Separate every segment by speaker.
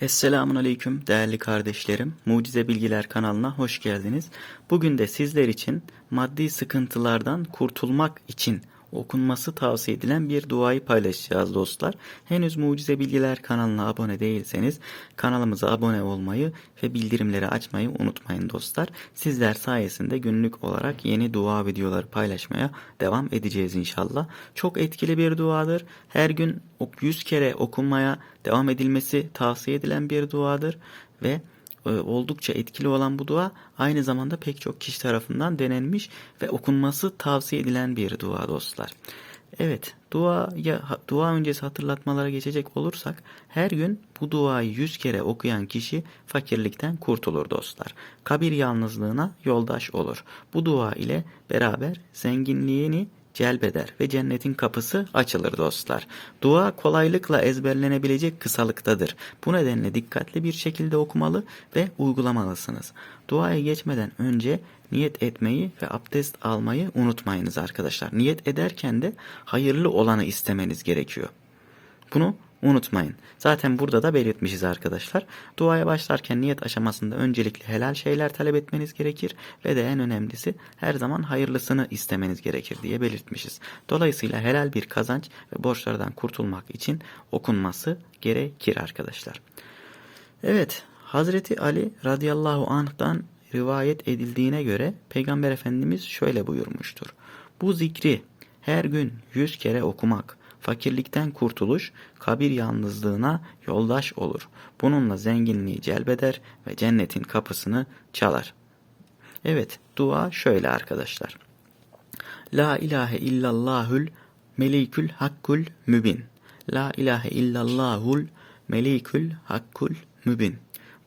Speaker 1: Esselamun Aleyküm değerli kardeşlerim. Mucize Bilgiler kanalına hoş geldiniz. Bugün de sizler için maddi sıkıntılardan kurtulmak için okunması tavsiye edilen bir duayı paylaşacağız dostlar. Henüz Mucize Bilgiler kanalına abone değilseniz kanalımıza abone olmayı ve bildirimleri açmayı unutmayın dostlar. Sizler sayesinde günlük olarak yeni dua videoları paylaşmaya devam edeceğiz inşallah. Çok etkili bir duadır. Her gün 100 kere okunmaya devam edilmesi tavsiye edilen bir duadır ve oldukça etkili olan bu dua aynı zamanda pek çok kişi tarafından denenmiş ve okunması tavsiye edilen bir dua dostlar. Evet, duaya, dua öncesi hatırlatmalara geçecek olursak her gün bu duayı 100 kere okuyan kişi fakirlikten kurtulur dostlar. Kabir yalnızlığına yoldaş olur. Bu dua ile beraber zenginliğini celbeder ve cennetin kapısı açılır dostlar. Dua kolaylıkla ezberlenebilecek kısalıktadır. Bu nedenle dikkatli bir şekilde okumalı ve uygulamalısınız. Duaya geçmeden önce niyet etmeyi ve abdest almayı unutmayınız arkadaşlar. Niyet ederken de hayırlı olanı istemeniz gerekiyor. Bunu unutmayın. Zaten burada da belirtmişiz arkadaşlar. Duaya başlarken niyet aşamasında öncelikle helal şeyler talep etmeniz gerekir ve de en önemlisi her zaman hayırlısını istemeniz gerekir diye belirtmişiz. Dolayısıyla helal bir kazanç ve borçlardan kurtulmak için okunması gerekir arkadaşlar. Evet, Hazreti Ali radıyallahu anh'tan rivayet edildiğine göre Peygamber Efendimiz şöyle buyurmuştur. Bu zikri her gün yüz kere okumak, fakirlikten kurtuluş, kabir yalnızlığına yoldaş olur. Bununla zenginliği celbeder ve cennetin kapısını çalar. Evet, dua şöyle arkadaşlar. La ilahe illallahul melikül hakkul mübin. La ilahe illallahul melikül hakkul mübin.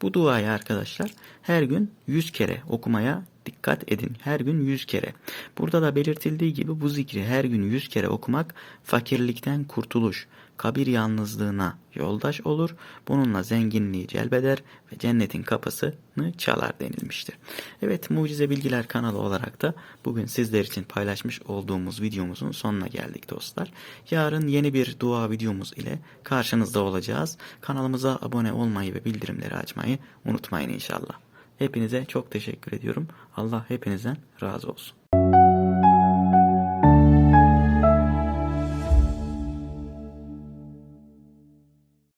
Speaker 1: Bu duayı arkadaşlar her gün 100 kere okumaya dikkat edin. Her gün 100 kere. Burada da belirtildiği gibi bu zikri her gün 100 kere okumak fakirlikten kurtuluş, kabir yalnızlığına yoldaş olur. Bununla zenginliği celbeder ve cennetin kapısını çalar denilmiştir. Evet Mucize Bilgiler kanalı olarak da bugün sizler için paylaşmış olduğumuz videomuzun sonuna geldik dostlar. Yarın yeni bir dua videomuz ile karşınızda olacağız. Kanalımıza abone olmayı ve bildirimleri açmayı unutmayın inşallah. Hepinize çok teşekkür ediyorum. Allah hepinizden razı olsun.